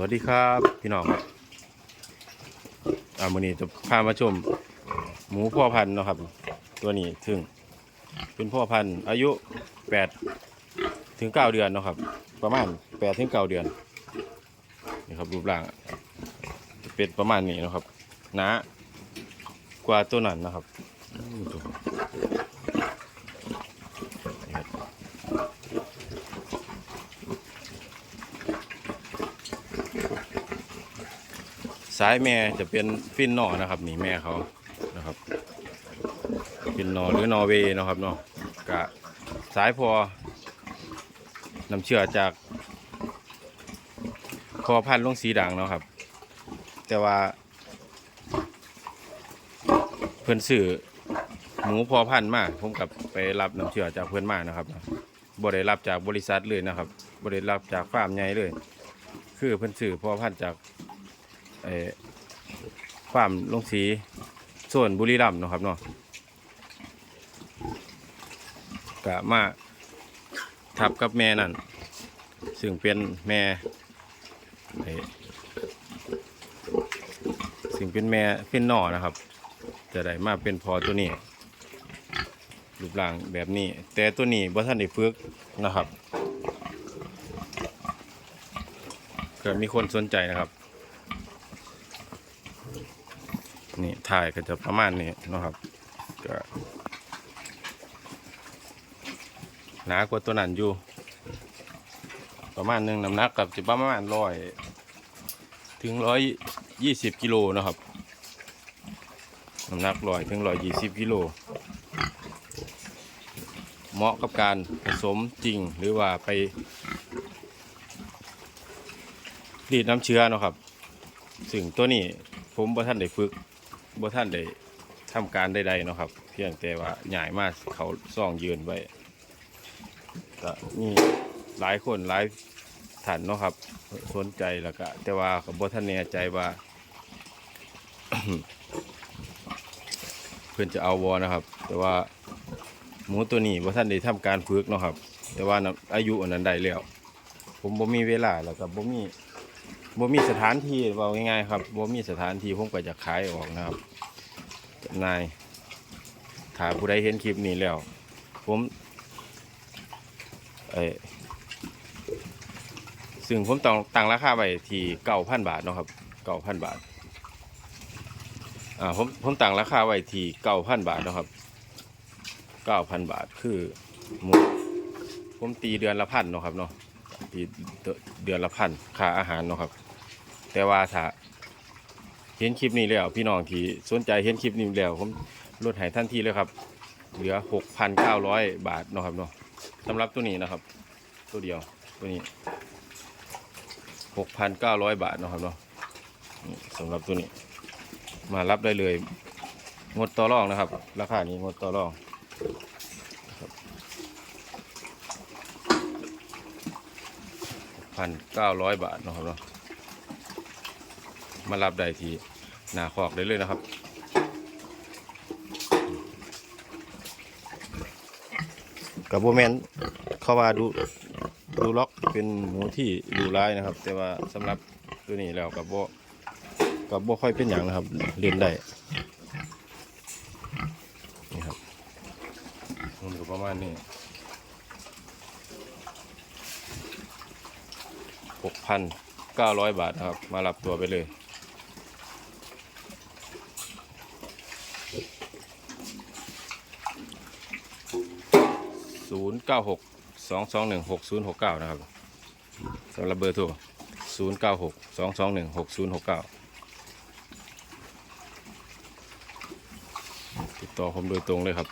วัสดีครับพี่น้องครับอ่ามื้อนี้จะพามาชม หมูพ่อพันธุ์นะครับ ตัวนี้ถึง เป็นพ่อพันธุ์อายุ8ถึง9เดือนนะครับ ประมาณ8ถึง9เดือนนี่ครับรูปร่างจะเป็นประมาณนี้นะครับหนากว่าตัวนั้นนะครับอืมตัวนี่ครับ สายแม่จะเป็นฟินนอนะครับนี่แม่เขานะครับ ฟินนอหรือนอร์เวย์นะครับเนาะกะสายพอนำเชื่อจากพอพันลงสีด่างเนาะครับ แต่ว่า เพื่อนสื่อหมูพอพันมาผมกับไปรับน้ำเชื่อจากเพื่อนมานะครับบ่ได้รับจากบริษัทเลยนะครับบ่ได้รับจากฟาร์มใหญ่เลย คือเพื่อนสื่อพอพันจาก ฟาร์มลงสีส่วนบุรีรัมย์เนาะครับเนาะกะมาทับกับแม่นั่นซึ่งเป็นแม่เอ่อซึ่งเป็นแม่เป็นหน่อนะครับ จะได้มาเป็นพอตัวนี้รูปร่างแบบนี้ แต่ตัวนี้บ่ท่านได้ฝึกนะครับเกิดมีคนสนใจนะครับ นี่ถ่ายก็จะประมาณนี้นะครับก็หนากว่าตัวนั้นอยู่ ประมาณหนึ่งน้ำหนักกับจะประมาณร้อยถึงร้อยยี่สิบกิโลนะครับน้ำหนักร้อยถึงร้อยยี่สิบกิโลเหมาะกับการผสมจริงหรือว่าไปรีดน้ำเชื้อนะครับ ซึ่งตัวนี้ผมบ่ท่านได้ฝึก บ่ท่านได้ทำการใดๆเนาะครับ เพียงแต่ว่าใหญ่มากเขาซ่องยืนไว้ก็มีหลายคนหลายท่านเนาะครับ สนใจแล้วก็แต่ว่าก็บ่ท่านแน่ใจว่า เพื่อนจะเอาวอนะครับ แต่ว่าหมูตัวนี้บ่ท่านได้ทำการฝึกเนาะครับ แต่ว่าอายุอันนั้นได้แล้ว ผมบ่มีเวลาแล้วก็บ่มี บ่มีสถานที่เว่าง่ายๆครับบ่มีสถานที่ผมก็จะขายออกนะครับจำหนายถ้าผู้ใดเห็นคลิปนี้แล้ว ผมเออซึ่งผมต้องตั้งราคาไว้ที่เก้าพันบาทเนาะครับเก้าพันบาทอ่าผมผมตั้งราคาไว้ที่เก้าพันบาทเนาะครับเก้าพันบาทคือหมูผมตีเดือนละพันเนาะครับเนาะตีเดือนละพันค่าอาหารเนาะครับ แต่ว่าถ้าเห็นคลิปนี้แล้วพี่น้องที่สนใจเห็นคลิปนี้แล้วผมลดให้ทันทีเลยครับ เหลือ 6,900 บาทนะครับเนาะสำหรับตัวนี้นะครับ ตัวเดียวตัวนี้ 6,900 บาทนะครับเนาะสำหรับตัวนี้ มารับได้เลยงดต่อรองนะครับ ราคานี้งดต่อรองพันเก้าร้อยบาทนะครับเนาะ มารับได้ที่หนาคอกได้เลยนะครับกับโบแมนเขาว่าดูดูล็อกเป็นหมูที่ดูร้ายนะครับ แต่ว่าสำหรับตัวนี้แล้วกับโบกับโบค่อยเป็นอย่างนะครับเรียนได้นี่ครับมันก็ประมาณนี้หกพันเก้าร้อยบาทนะครับ มารับตัวไปเลย ศูนย์เก้าหกสองสองหนึ่งหกศูนย์หกเก้านะครับสำหรับเบอร์โทรศูนย์เก้าหกสองสองหนึ่งหกศูนย์หกเก้าติดต่อผมโดยตรงเลยครับ